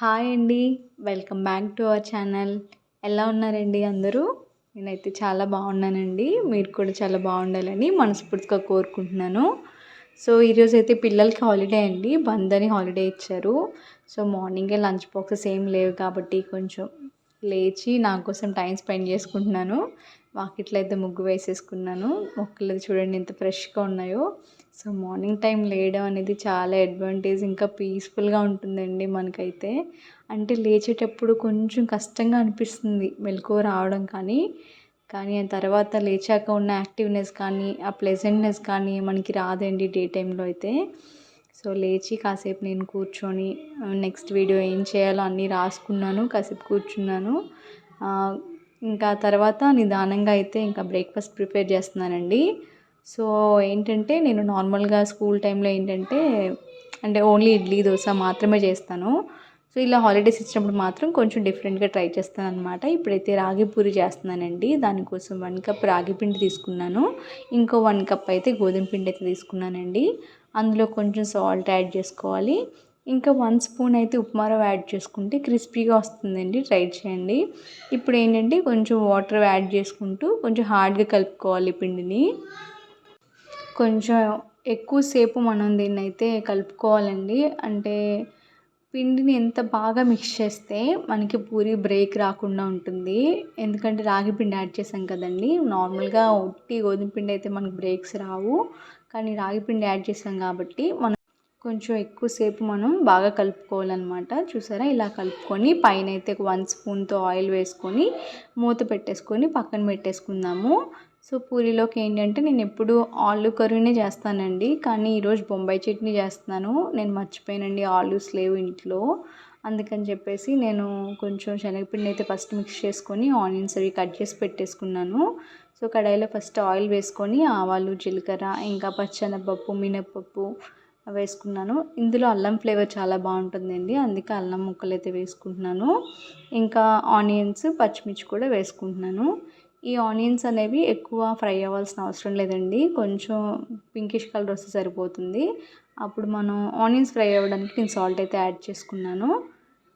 Hi అండి. Welcome back to our channel. ఎలా ఉన్నారండి అందరూ? నేనైతే చాలా బాగున్నానండి. మీరు కూడా చాలా బాగుండాలని మనస్ఫూర్తిగా కోరుకుంటున్నాను. సో ఈరోజు అయితే పిల్లలకి హాలిడే అండి. బంద్ అని హాలిడే ఇచ్చారు. సో మార్నింగే లంచ్ బాక్సెస్ ఏం లేవు కాబట్టి కొంచెం లేచి నా కోసం టైం స్పెండ్ చేసుకుంటున్నాను. వాకిట్లో అయితే ముగ్గు వేసేసుకున్నాను. మొక్కలు చూడండి ఎంత ఫ్రెష్గా ఉన్నాయో. సో మార్నింగ్ టైం లేయడం అనేది చాలా అడ్వాంటేజ్ ఇంకా పీస్ఫుల్గా ఉంటుందండి మనకైతే. అంటే లేచేటప్పుడు కొంచెం కష్టంగా అనిపిస్తుంది మెలకువ రావడం కానీ కానీ ఆ తర్వాత లేచాక ఉన్న యాక్టివ్నెస్ కానీ ఆ ప్లెజెంట్నెస్ కానీ మనకి రాదండి డే టైంలో అయితే. సో లేచి కాసేపు నేను కూర్చొని నెక్స్ట్ వీడియో ఏం చేయాలో అన్నీ రాసుకున్నాను కాసేపు కూర్చున్నాను. ఇంకా తర్వాత నిదానంగా అయితే ఇంకా బ్రేక్ఫాస్ట్ ప్రిపేర్ చేస్తున్నానండి. సో ఏంటంటే నేను నార్మల్గా స్కూల్ టైంలో ఏంటంటే అంటే ఓన్లీ ఇడ్లీ దోశ మాత్రమే చేస్తాను. సో ఇలా హాలిడేస్ ఇచ్చినప్పుడు మాత్రం కొంచెం డిఫరెంట్గా ట్రై చేస్తాను అనమాట ఇప్పుడైతే రాగి పూరి చేస్తున్నానండి. దానికోసం వన్ కప్ రాగి పిండి తీసుకున్నాను. ఇంకో వన్ కప్ అయితే గోధుమ పిండి అయితే తీసుకున్నానండి. అందులో కొంచెం సాల్ట్ యాడ్ చేసుకోవాలి. ఇంకా వన్ స్పూన్ అయితే ఉప్మారావు యాడ్ చేసుకుంటే క్రిస్పీగా వస్తుందండి. ట్రై చేయండి. ఇప్పుడు ఏంటంటే కొంచెం వాటర్ యాడ్ చేసుకుంటూ కొంచెం హార్డ్గా కలుపుకోవాలి పిండిని. కొంచెం ఎక్కువసేపు మనం దీన్ని అయితే కలుపుకోవాలండి. అంటే పిండిని ఎంత బాగా మిక్స్ చేస్తే మనకి పూరి బ్రేక్ రాకుండా ఉంటుంది. ఎందుకంటే రాగి పిండి యాడ్ చేసాం కదండి. నార్మల్గా ఉట్టి గోధుమ పిండి అయితే మనకు బ్రేక్స్ రావు. కానీ రాగి పిండి యాడ్ చేసాం కాబట్టి మనం కొంచెం ఎక్కువసేపు మనం బాగా కలుపుకోవాలన్నమాట. చూసారా? ఇలా కలుపుకొని పైన అయితే ఒక వన్ స్పూన్తో ఆయిల్ వేసుకొని మూత పెట్టేసుకొని పక్కన పెట్టేసుకుందాము. సో పూరీలోకి ఏంటంటే నేను ఎప్పుడు ఆలు కర్రీనే చేస్తానండి. కానీ ఈరోజు బొంబాయి చట్నీ చేస్తున్నాను. నేను మర్చిపోయానండి ఆలూస్ లేవు ఇంట్లో. అందుకని చెప్పేసి నేను కొంచెం శనగపిండి అయితే ఫస్ట్ మిక్స్ చేసుకొని ఆనియన్స్ అవి కట్ చేసి పెట్టేసుకున్నాను. సో కడాయిలో ఫస్ట్ ఆయిల్ వేసుకొని ఆవాలు జీలకర్ర ఇంకా పచ్చనపప్పు మినప్పప్పు వేసుకున్నాను. ఇందులో అల్లం ఫ్లేవర్ చాలా బాగుంటుందండి. అందుకే అల్లం ముక్కలు అయితే వేసుకుంటున్నాను. ఇంకా ఆనియన్స్ పచ్చిమిర్చి కూడా వేసుకుంటున్నాను. ఈ ఆనియన్స్ అనేవి ఎక్కువ ఫ్రై అవ్వాల్సిన అవసరం లేదండి. కొంచెం పింకిష్ కలర్ వస్తే సరిపోతుంది. అప్పుడు మనం ఆనియన్స్ ఫ్రై అవ్వడానికి నేను సాల్ట్ అయితే యాడ్ చేసుకున్నాను.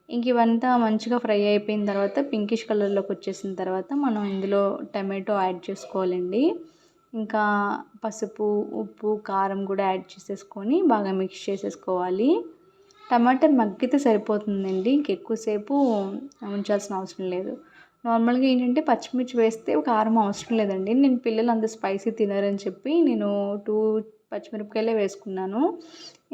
ఇంక ఇవంతా మంచిగా ఫ్రై అయిపోయిన తర్వాత పింకిష్ కలర్లోకి వచ్చేసిన తర్వాత మనం ఇందులో టమాటో యాడ్ చేసుకోవాలండి. ఇంకా పసుపు ఉప్పు కారం కూడా యాడ్ చేసేసుకొని బాగా మిక్స్ చేసేసుకోవాలి. టమాటా మగ్గితే సరిపోతుందండి. ఇంకెక్కువసేపు ఉంచాల్సిన అవసరం లేదు. నార్మల్గా ఏంటంటే పచ్చిమిర్చి వేస్తే కారం అవసరం లేదండి. నేను పిల్లలు అంత స్పైసీ తినరని చెప్పి నేను టూ పచ్చిమిరపకాయలే వేసుకున్నాను.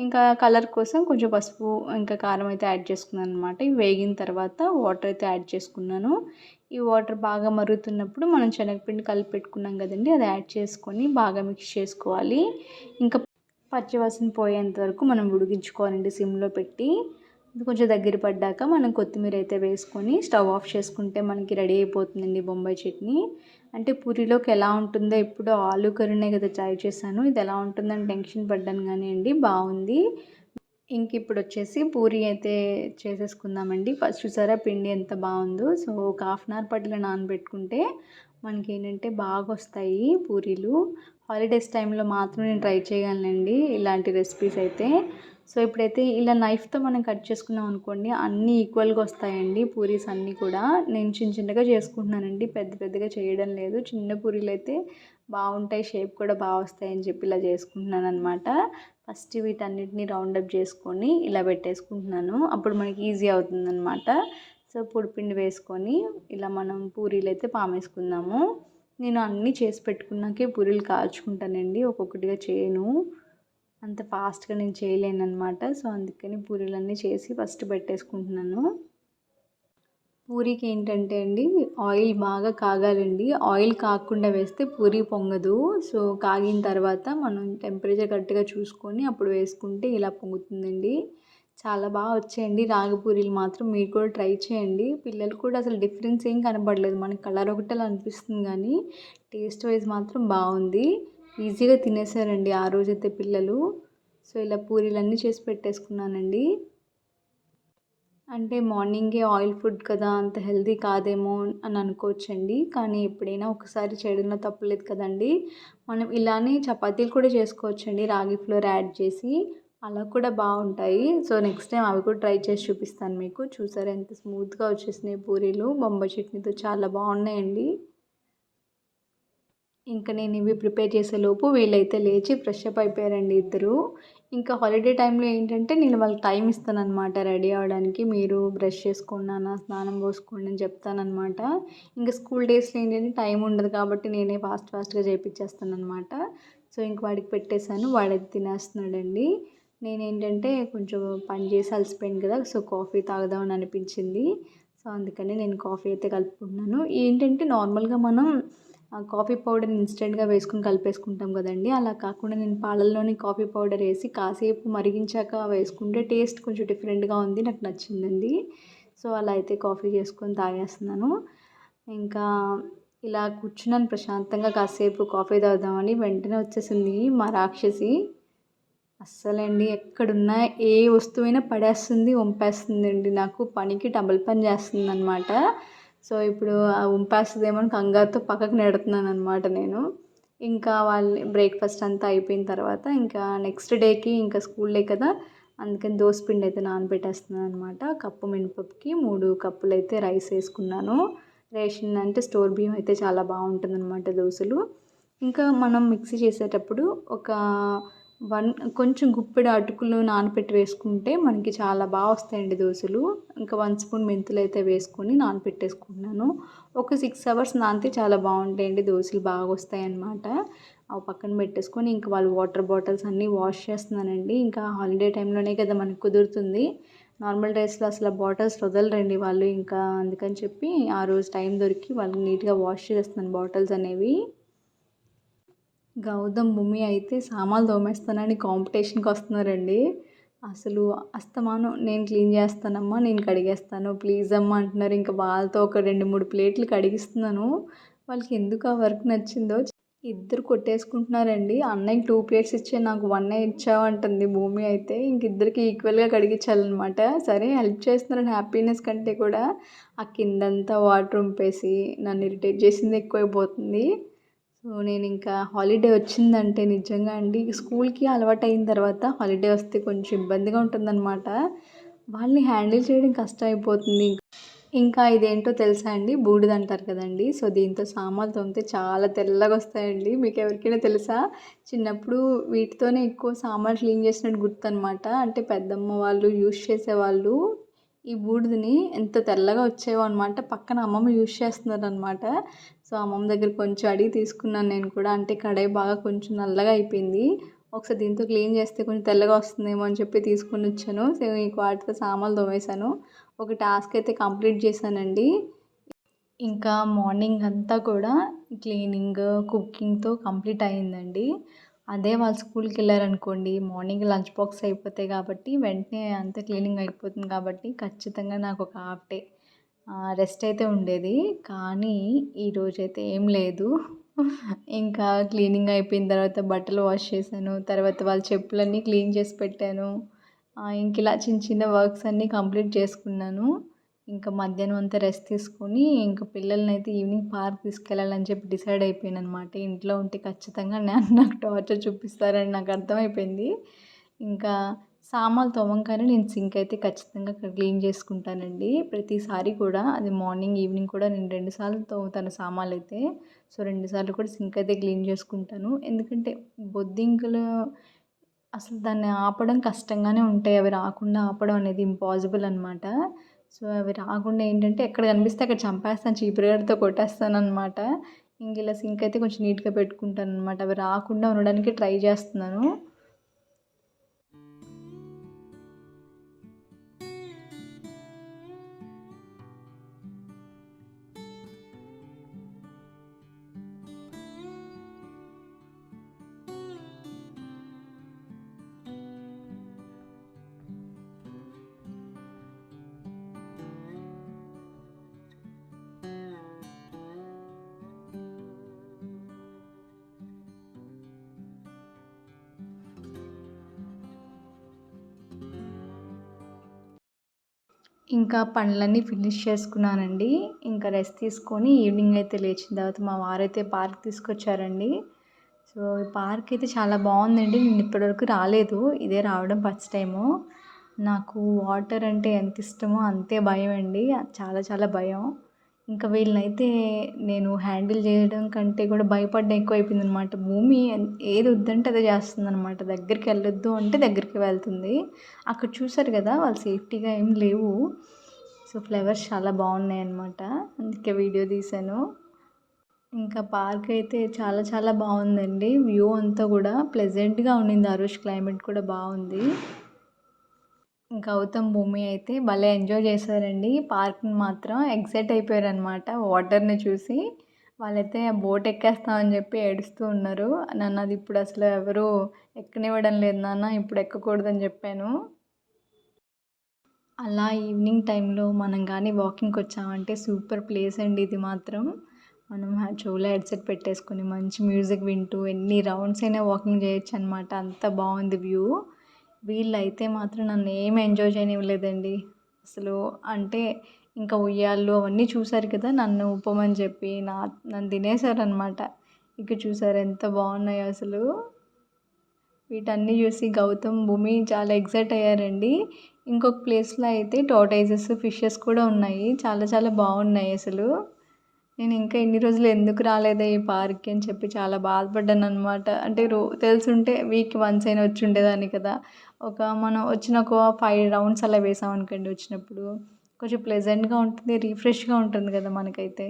ఇంకా కలర్ కోసం కొంచెం పసుపు ఇంకా కారం అయితే యాడ్ చేసుకున్నాను అనమాట ఇవి వేగిన తర్వాత వాటర్ అయితే యాడ్ చేసుకున్నాను. ఈ వాటర్ బాగా మరుగుతున్నప్పుడు మనం శనగపిండి కలిపి పెట్టుకున్నాం కదండి అది యాడ్ చేసుకొని బాగా మిక్స్ చేసుకోవాలి. ఇంకా పచ్చివాసన పోయేంత వరకు మనం ఉడికించుకోవాలండి సిమ్లో పెట్టి. కొంచెం దగ్గర పడ్డాక మనం కొత్తిమీర అయితే వేసుకొని స్టవ్ ఆఫ్ చేసుకుంటే మనకి రెడీ అయిపోతుందండి బొంబాయి చట్నీ. అంటే పూరిలోకి ఎలా ఉంటుందో ఇప్పుడు ఆలు కర్రీనే కదా ట్రై చేశాను. ఇది ఎలా ఉంటుందని టెన్షన్ పడ్డాను కానీ అండి బాగుంది. ఇంక ఇప్పుడు వచ్చేసి పూరి అయితే చేసేసుకుందామండి. ఫస్ట్ చూసారా పిండి ఎంత బాగుందో. సో ఒక హాఫ్ అన్ అవర్ పట్ల నానబెట్టుకుంటే మనకి ఏంటంటే బాగా వస్తాయి పూరీలు. హాలిడేస్ టైంలో మాత్రం నేను ట్రై చేయగలనండి ఇలాంటి రెసిపీస్ అయితే. సో ఇప్పుడైతే ఇలా నైఫ్తో మనం కట్ చేసుకున్నాం అనుకోండి అన్నీ ఈక్వల్గా వస్తాయండి. పూరీస్ అన్నీ కూడా నేను చిన్న చిన్నగా చేసుకుంటున్నానండి. పెద్ద పెద్దగా చేయడం లేదు. చిన్న పూరీలు అయితే బాగుంటాయి. షేప్ కూడా బాగా వస్తాయని చెప్పి ఇలా చేసుకుంటున్నాను అనమాట ఫస్ట్ వీటన్నిటిని రౌండప్ చేసుకొని ఇలా పెట్టేసుకుంటున్నాను. అప్పుడు మనకి ఈజీ అవుతుందన్నమాట. సో పొడిపిండి వేసుకొని ఇలా మనం పూరీలు అయితే పామేసుకుందాము. నేను అన్నీ చేసి పెట్టుకున్నాకే పూరీలు కాల్చుకుంటానండి. ఒక్కొక్కటిగా చేయను. అంత ఫాస్ట్గా నేను చేయలేను అనమాట సో అందుకని పూరీలన్నీ చేసి ఫస్ట్ పెట్టేసుకుంటున్నాను. పూరికి ఏంటంటే అండి ఆయిల్ బాగా కాగాలండి. ఆయిల్ కాకుండా వేస్తే పూరి పొంగదు. సో కాగిన తర్వాత మనం టెంపరేచర్ కరెక్ట్గా చూసుకొని అప్పుడు వేసుకుంటే ఇలా పొంగుతుందండి. చాలా బాగా వచ్చాయండి రాగి పూరీలు మాత్రం. మీరు కూడా ట్రై చేయండి. పిల్లలు కూడా అసలు డిఫరెన్స్ ఏం కనపడలేదు మనకి కలర్ ఒకటేలా అనిపిస్తుంది కానీ టేస్ట్ వైజ్ మాత్రం బాగుంది. ఈజీగా తినేసారండి ఆ రోజైతే పిల్లలు. సో ఇలా పూరీలన్నీ చేసి పెట్టేసుకున్నానండి. అంటే మార్నింగే ఆయిల్ ఫుడ్ కదా అంత హెల్దీ కాదేమో అని అనుకోవచ్చండి. కానీ ఎప్పుడైనా ఒకసారి చేయడంలో తప్పలేదు కదండి. మనం ఇలానే చపాతీలు కూడా చేసుకోవచ్చండి రాగి ఫ్లోర్ యాడ్ చేసి. అలా కూడా బాగుంటాయి. సో నెక్స్ట్ టైం అవి కూడా ట్రై చేసి చూపిస్తాను మీకు. చూసారా ఎంత స్మూత్గా వచ్చేసినాయి పూరీలు. బొంబాయి చట్నీతో చాలా బాగున్నాయండి. ఇంకా నేను ఇవి ప్రిపేర్ చేసేలోపు వీళ్ళైతే లేచి ఫ్రెష్ అప్ అయిపోయారండి ఇద్దరు. ఇంకా హాలిడే టైంలో ఏంటంటే నేను వాళ్ళకి టైం ఇస్తాను అనమాట రెడీ అవ్వడానికి. మీరు బ్రష్ చేసుకోండి స్నానం పోసుకోండి అని చెప్తానమాట ఇంకా స్కూల్ డేస్లో ఏంటంటే టైం ఉండదు కాబట్టి నేనే ఫాస్ట్ ఫాస్ట్గా చేయించేస్తాను అనమాట సో ఇంక వాడికి పెట్టేశాను వాడైతే తినేస్తున్నాడండి. నేనేంటంటే కొంచెం పని చేసి అలసిపోయాను కదా సో కాఫీ తాగుదామని అనిపించింది. సో అందుకని నేను కాఫీ అయితే కలుపుకుంటున్నాను. ఏంటంటే నార్మల్గా మనం కాఫీ పౌడర్ ఇన్స్టెంట్గా వేసుకుని కలిపేసుకుంటాం కదండి. అలా కాకుండా నేను పాలల్లోని కాఫీ పౌడర్ వేసి కాసేపు మరిగించాక వేసుకుంటే టేస్ట్ కొంచెం డిఫరెంట్గా ఉంది నాకు నచ్చిందండి. సో అలా అయితే కాఫీ చేసుకొని తాగేస్తున్నాను. ఇంకా ఇలా కూర్చున్నాను ప్రశాంతంగా కాసేపు కాఫీ తాగుదామని వెంటనే వచ్చేసింది మా రాక్షసి. అస్సలండి ఎక్కడున్నా ఏ వస్తువైనా పడేస్తుంది వంపేస్తుందండి. నాకు పనికి డబుల్ పని చేస్తుంది అనమాట సో ఇప్పుడు ఆ వంపేస్తుందేమో అని కంగారుతో పక్కకు నెడుతున్నాను అనమాట నేను. ఇంకా వాళ్ళ బ్రేక్ఫాస్ట్ అంతా అయిపోయిన తర్వాత ఇంకా నెక్స్ట్ డేకి ఇంకా స్కూల్ డే కదా అందుకని దోసపిండి అయితే నానబెట్టేస్తున్నాను అనమాట కప్పు మినపప్పుకి మూడు కప్పులు అయితే రైస్ వేసుకున్నాను. రేషన్ అంటే స్టోర్ బియ్యం అయితే చాలా బాగుంటుంది అనమాట దోశలు. ఇంకా మనం మిక్సీ చేసేటప్పుడు ఒక వన్ కొంచెం గుప్పెడు అటుకులు నానపెట్టి వేసుకుంటే మనకి చాలా బాగా వస్తాయండి దోశలు. ఇంకా వన్ స్పూన్ మెంతులు అయితే వేసుకొని నానపెట్టేసుకున్నాను ఒక సిక్స్ అవర్స్ నానితే చాలా బాగుంటాయండి దోశలు బాగా వస్తాయి అన్నమాట అవి పక్కన పెట్టేసుకొని ఇంకా వాళ్ళు వాటర్ బాటిల్స్ అన్నీ వాష్ చేస్తున్నానండి. ఇంకా హాలిడే టైంలోనే కదా మనకు కుదురుతుంది. నార్మల్ డేస్లో అసలు బాటిల్స్ వదలరండి వాళ్ళు ఇంకా అందుకని చెప్పి ఆ రోజు టైం దొరికి వాళ్ళకి నీట్గా వాష్ చేస్తున్నాను బాటిల్స్ అనేవి. గౌతమ్ భూమి అయితే సామాన్లు తోమేస్తానని కాంపిటీషన్కి వస్తున్నారండి. అసలు అస్తమానం నేను క్లీన్ చేస్తానమ్మా నేను కడిగేస్తాను ప్లీజ్ అమ్మా అంటున్నారు. ఇంకా వాళ్ళతో ఒక రెండు మూడు ప్లేట్లు కడిగిస్తున్నాను. వాళ్ళకి ఎందుకు ఆ వర్క్ నచ్చిందో ఇద్దరు కొట్టేసుకుంటున్నారండి. అన్నయ్యకి టూ ప్లేట్స్ ఇచ్చే నాకు వన్ ఇచ్చావు అంటుంది భూమి అయితే. ఇంక ఇద్దరికి ఈక్వల్గా కడిగించాలన్నమాట సరే హెల్ప్ చేస్తున్నారని హ్యాపీనెస్ కంటే కూడా ఆ కిందంతా వాటర్ ఉంపేసి నన్ను ఇరిటేట్ చేసింది ఎక్కువైపోతుంది. సో నేను ఇంకా హాలిడే వచ్చిందంటే నిజంగా అండి. స్కూల్కి అలవాటు అయిన తర్వాత హాలిడే వస్తే కొంచెం ఇబ్బందిగా ఉంటుందన్నమాట. వాళ్ళని హ్యాండిల్ చేయడం కష్టం అయిపోతుంది ఇంకా ఇదేంటో తెలుసా అండి? బూడిద అంటారు కదండి. సో దీంతో సామాన్లు తోమితే చాలా తెల్లగా వస్తాయండి. మీకు ఎవరికైనా తెలుసా? చిన్నప్పుడు వీటితోనే ఎక్కువ సామాన్లు క్లీన్ చేసినట్టు గుర్తు అనమాట అంటే పెద్దమ్మ వాళ్ళు యూజ్ చేసేవాళ్ళు ఈ బూడిదని ఎంత తెల్లగా వచ్చేవో అనమాట పక్కన అమ్మమ్మ యూజ్ చేస్తున్నారు అనమాట సో అమ్మమ్మ దగ్గర కొంచెం అడిగి తీసుకున్నాను నేను కూడా. అంటే కడాయి బాగా కొంచెం నల్లగా అయిపోయింది. ఒకసారి దీంతో క్లీన్ చేస్తే కొంచెం తెల్లగా వస్తుందేమో అని చెప్పి తీసుకుని వచ్చాను. సో ఈ వాటితో సామాన్లు తోమేశాను. ఒక టాస్క్ అయితే కంప్లీట్ చేశానండి. ఇంకా మార్నింగ్ అంతా కూడా క్లీనింగ్ కుకింగ్తో కంప్లీట్ అయిందండి అదే వాళ్ళు స్కూల్కి వెళ్ళారనుకోండి మార్నింగ్ లంచ్ బాక్స్ అయిపోతాయి కాబట్టి వెంటనే అంతా క్లీనింగ్ అయిపోతుంది కాబట్టి ఖచ్చితంగా నాకు ఒక హాఫ్ డే రెస్ట్ అయితే ఉండేది. కానీ ఈరోజైతే ఏం లేదు. ఇంకా క్లీనింగ్ అయిపోయిన తర్వాత బట్టలు వాష్ చేశాను. తర్వాత వాళ్ళ చెప్పులన్నీ క్లీన్ చేసి పెట్టాను. ఇంక ఇలా చిన్న చిన్న వర్క్స్ అన్నీ కంప్లీట్ చేసుకున్నాను. ఇంకా మధ్యాహ్నం అంతా రెస్ట్ తీసుకొని ఇంకా పిల్లల్ని అయితే ఈవినింగ్ పార్క్ తీసుకెళ్ళాలని చెప్పి డిసైడ్ అయిపోయాను అనమాట ఇంట్లో ఉంటే ఖచ్చితంగా నేను నాకు టార్చర్ చూపిస్తారని నాకు అర్థమైపోయింది. ఇంకా సామాన్లు తోమంగానే నేను సింక్ అయితే ఖచ్చితంగా క్లీన్ చేసుకుంటానండి. ప్రతిసారి కూడా అది మార్నింగ్ ఈవినింగ్ కూడా నేను రెండుసార్లు తోముతాను సామాన్లు అయితే. సో రెండుసార్లు కూడా సింక్ అయితే క్లీన్ చేసుకుంటాను. ఎందుకంటే బొద్దింకలు అసలు దాన్ని ఆపడం కష్టంగానే ఉంటాయి. అవి రాకుండా ఆపడం అనేది ఇంపాసిబుల్ అనమాట సో అవి రాకుండా ఏంటంటే ఎక్కడ కనిపిస్తే అక్కడ చంపేస్తాను చీపురుగడ్డతో కొట్టేస్తాను అనమాట ఇంక ఇలా సింక్ అయితే కొంచెం నీట్గా పెట్టుకుంటాను అనమాట అవి రాకుండా ఉండడానికి ట్రై చేస్తున్నాను. ఇంకా పనులన్నీ ఫినిష్ చేసుకున్నానండి. ఇంకా రెస్ట్ తీసుకొని ఈవినింగ్ అయితే లేచిన తర్వాత మా వారైతే పార్క్ తీసుకొచ్చారండి. సో ఈ పార్క్ అయితే చాలా బాగుందండి. నేను ఇప్పటివరకు రాలేదు. ఇదే రావడం ఫస్ట్ టైము. నాకు వాటర్ అంటే ఎంత ఇష్టమో అంతే భయం అండి. చాలా చాలా భయం. ఇంకా వీళ్ళనైతే నేను హ్యాండిల్ చేయడం కంటే కూడా భయపడడం ఎక్కువైపోయింది అనమాట భూమి ఏది వద్దంటే అదే చేస్తుంది అనమాట దగ్గరికి వెళ్ళొద్దు అంటే దగ్గరికి వెళ్తుంది. అక్కడ చూసారు కదా వాళ్ళు సేఫ్టీగా ఏం లేవు. సో ఫ్లవర్స్ చాలా బాగున్నాయి అనమాట అందుకే వీడియో తీశాను. ఇంకా పార్క్ అయితే చాలా చాలా బాగుందండి. వ్యూ అంతా కూడా ప్లెజెంట్గా ఉండింది. ఆ రోజు క్లైమేట్ కూడా బాగుంది. గౌతమ్ భూమి అయితే భలే ఎంజాయ్ చేశారండి. పార్క్ని మాత్రం ఎగ్జైట్ అయిపోయారనమాట వాటర్ని చూసి. వాళ్ళైతే బోట్ ఎక్కేస్తామని చెప్పి ఏడుస్తూ ఉన్నారు. నన్ను అది ఇప్పుడు అసలు ఎవరు ఎక్కనివ్వడం లేదు నాన్న ఇప్పుడు ఎక్కకూడదని చెప్పాను. అలా ఈవినింగ్ టైంలో మనం కానీ వాకింగ్కి వచ్చామంటే సూపర్ ప్లేస్ అండి ఇది మాత్రం. మనం చెవులో హెడ్సెట్ పెట్టేసుకొని మంచి మ్యూజిక్ వింటూ ఎన్ని రౌండ్స్ అయినా వాకింగ్ చేయొచ్చు అనమాట అంత బాగుంది వ్యూ. వీళ్ళైతే మాత్రం నన్ను ఏం ఎంజాయ్ చేయనివ్వలేదండి. అసలు అంటే ఇంకా ఉయ్యాళ్ళు అవన్నీ చూశారు కదా నన్ను ఉప్పమని చెప్పి నా నన్ను తినేశారనమాట ఇక చూసారు ఎంత బాగున్నాయో అసలు. వీటన్నీ చూసి గౌతమ్ భూమి చాలా ఎగ్జైట్ అయ్యారండి. ఇంకొక ప్లేస్లో అయితే టోటైజెస్ ఫిషెస్ కూడా ఉన్నాయి. చాలా చాలా బాగున్నాయి అసలు. నేను ఇంకా ఇన్ని రోజులు ఎందుకు రాలేదా ఈ పార్క్కి అని చెప్పి చాలా బాధపడ్డాను అనమాట అంటే రో తెలుసుంటే వీక్ వన్స్ అయినా వచ్చి ఉండేదాన్ని కదా. ఒక మనం వచ్చిన ఒక ఫైవ్ రౌండ్స్ అలా వేసాం అనుకోండి వచ్చినప్పుడు కొంచెం ప్లెజెంట్గా ఉంటుంది రీఫ్రెష్గా ఉంటుంది కదా మనకైతే.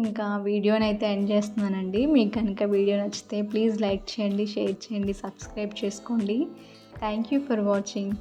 ఇంకా వీడియోని అయితే ఎండ్ చేస్తున్నానండి. మీకు కనుక వీడియో నచ్చితే ప్లీజ్ లైక్ చేయండి షేర్ చేయండి సబ్స్క్రైబ్ చేసుకోండి. Thank you for watching